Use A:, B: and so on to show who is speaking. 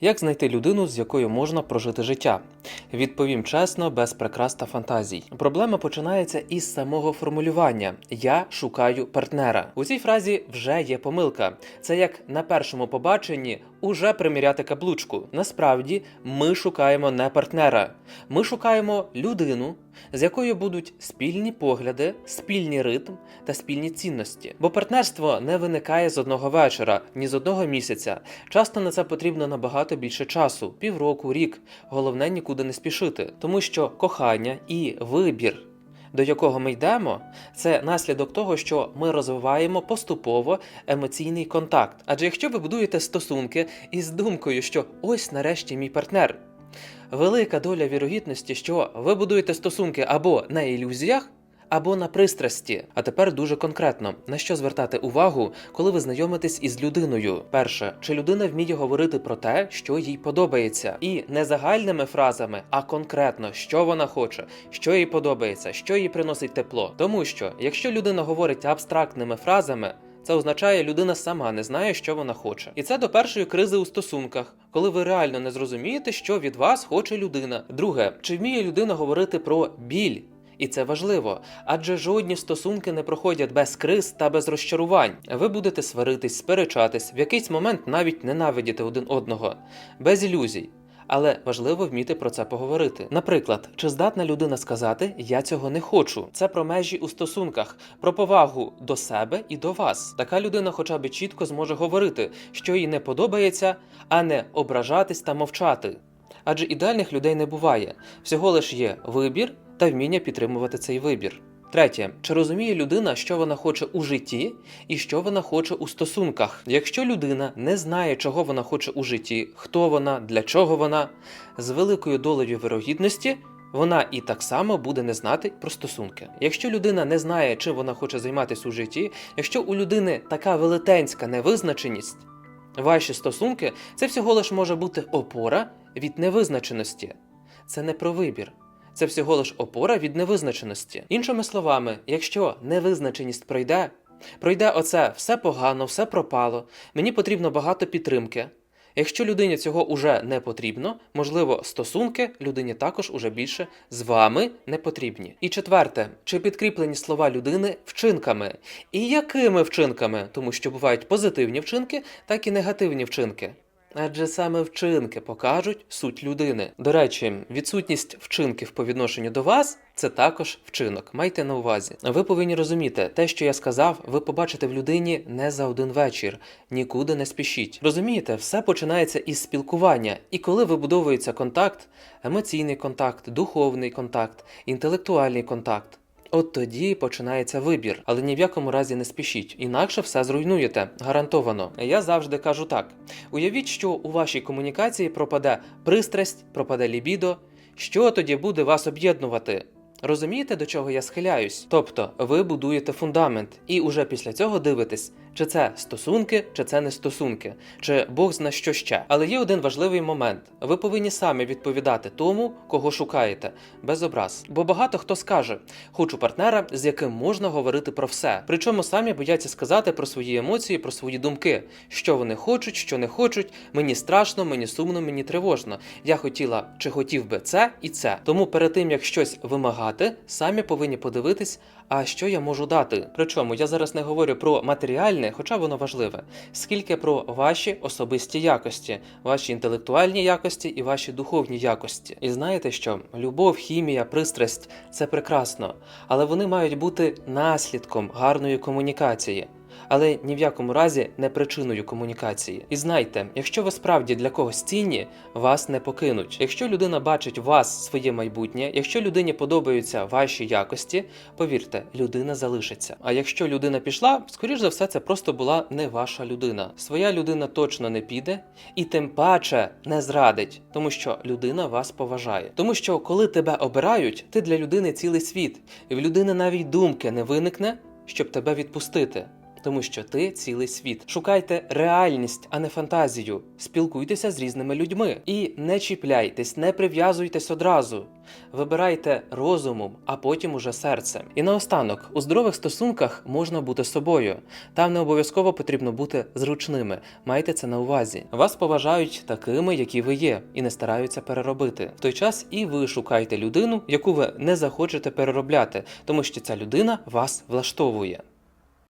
A: Як знайти людину, з якою можна прожити життя? Відповім чесно, без прикрас та фантазій. Проблема починається із самого формулювання: я шукаю партнера. У цій фразі вже є помилка. Це як на першому побаченні уже приміряти каблучку. Насправді ми шукаємо не партнера, ми шукаємо людину, з якою будуть спільні погляди, спільний ритм та спільні цінності. Бо партнерство не виникає з одного вечора, ні з одного місяця. Часто на це потрібно набагато більше часу півроку, рік. Головне нікуди не спішити, тому що кохання і вибір. До якого ми йдемо, це наслідок того, що ми розвиваємо поступово емоційний контакт. Адже якщо ви будуєте стосунки із думкою, що ось нарешті мій партнер, велика доля вірогідності, що ви будуєте стосунки або на ілюзіях, або на пристрасті. А тепер дуже конкретно на що звертати увагу, коли ви знайомитесь із людиною. Перше, чи людина вміє говорити про те, що їй подобається, і не загальними фразами, а конкретно, що вона хоче, що їй подобається, що їй приносить тепло. Тому що якщо людина говорить абстрактними фразами. Це означає, людина сама не знає, що вона хоче. І це до першої кризи у стосунках, коли ви реально не зрозумієте, що від вас хоче людина. Друге, чи вміє людина говорити про біль? І це важливо, адже жодні стосунки не проходять без криз та без розчарувань. Ви будете сваритись, сперечатись, в якийсь момент навіть ненавидіти один одного, без ілюзій. Але важливо вміти про це поговорити. Наприклад, чи здатна людина сказати Я цього не хочу? Це про межі у стосунках, про повагу до себе і до вас. Така людина, хоча б чітко зможе говорити, що їй не подобається, а не ображатись та мовчати. Адже ідеальних людей не буває. Всього лиш є вибір та вміння підтримувати цей вибір. Третє, чи розуміє людина, що вона хоче у житті і що вона хоче у стосунках? Якщо людина не знає, чого вона хоче у житті, хто вона, для чого вона, з великою долею вирогідності. Вона і так само буде не знати про стосунки. Якщо людина не знає, чим вона хоче займатися у житті, якщо у людини така велетенська невизначеність, ваші стосунки це всього лиш може бути опора від невизначеності. Це не про вибір. Це всього лиш опора від невизначеності. Іншими словами, якщо невизначеність пройде, пройде оце все погано, все пропало, мені потрібно багато підтримки. Якщо людині цього уже не потрібно, можливо, стосунки людині також уже більше з вами не потрібні. І четверте, чи підкріплені слова людини вчинками? І якими вчинками? Тому що бувають позитивні вчинки, так і негативні вчинки. Адже саме вчинки покажуть суть людини. До речі, відсутність вчинків по відношенню до вас це також вчинок. Майте на увазі. Ви повинні розуміти, те, що я сказав, ви побачите в людині не за один вечір. Нікуди не спішіть. Розумієте, все починається із спілкування, і коли вибудовується контакт, емоційний контакт, духовний контакт, інтелектуальний контакт. От тоді починається вибір, але ні в якому разі не спішіть, інакше все зруйнуєте, гарантовано. Я завжди кажу так: уявіть, що у вашій комунікації пропаде пристрасть, пропаде лібідо. Що тоді буде вас об'єднувати? Розумієте, до чого я схиляюсь? Тобто, ви будуєте фундамент, і уже після цього дивитесь, чи це стосунки, чи це не стосунки, чи Бог зна що ще. Але є один важливий момент: ви повинні самі відповідати тому, кого шукаєте, без образ. Бо багато хто скаже: хочу партнера, з яким можна говорити про все. Причому самі бояться сказати про свої емоції, про свої думки, що вони хочуть, що не хочуть. Мені страшно, мені сумно, мені тривожно. Я хотіла чи хотів би це і це. Тому перед тим як щось вимагати, самі повинні подивитись, а що я можу дати. Причому я зараз не говорю про матеріальне, хоча воно важливе, скільки про ваші особисті якості, ваші інтелектуальні якості і ваші духовні якості. І знаєте що? Любов, хімія, пристрасть це прекрасно, але вони мають бути наслідком гарної комунікації. Але ні в якому разі не причиною комунікації. І знайте, якщо ви справді для когось цінні, вас не покинуть. Якщо людина бачить вас своє майбутнє, якщо людині подобаються ваші якості, повірте, людина залишиться. А якщо людина пішла, скоріш за все, це просто була не ваша людина. Своя людина точно не піде і тим паче не зрадить, тому що людина вас поважає. Тому що коли тебе обирають, ти для людини цілий світ, і в людини навіть думки не виникне, щоб тебе відпустити. Тому що ти цілий світ. Шукайте реальність, а не фантазію. Спілкуйтеся з різними людьми і не чіпляйтесь, не прив'язуйтесь одразу. Вибирайте розумом, а потім уже серцем. І наостанок, у здорових стосунках можна бути собою. Там не обов'язково потрібно бути зручними. Майте це на увазі. Вас поважають такими, які ви є, і не стараються переробити. В той час і ви шукайте людину, яку ви не захочете переробляти, тому що ця людина вас влаштовує.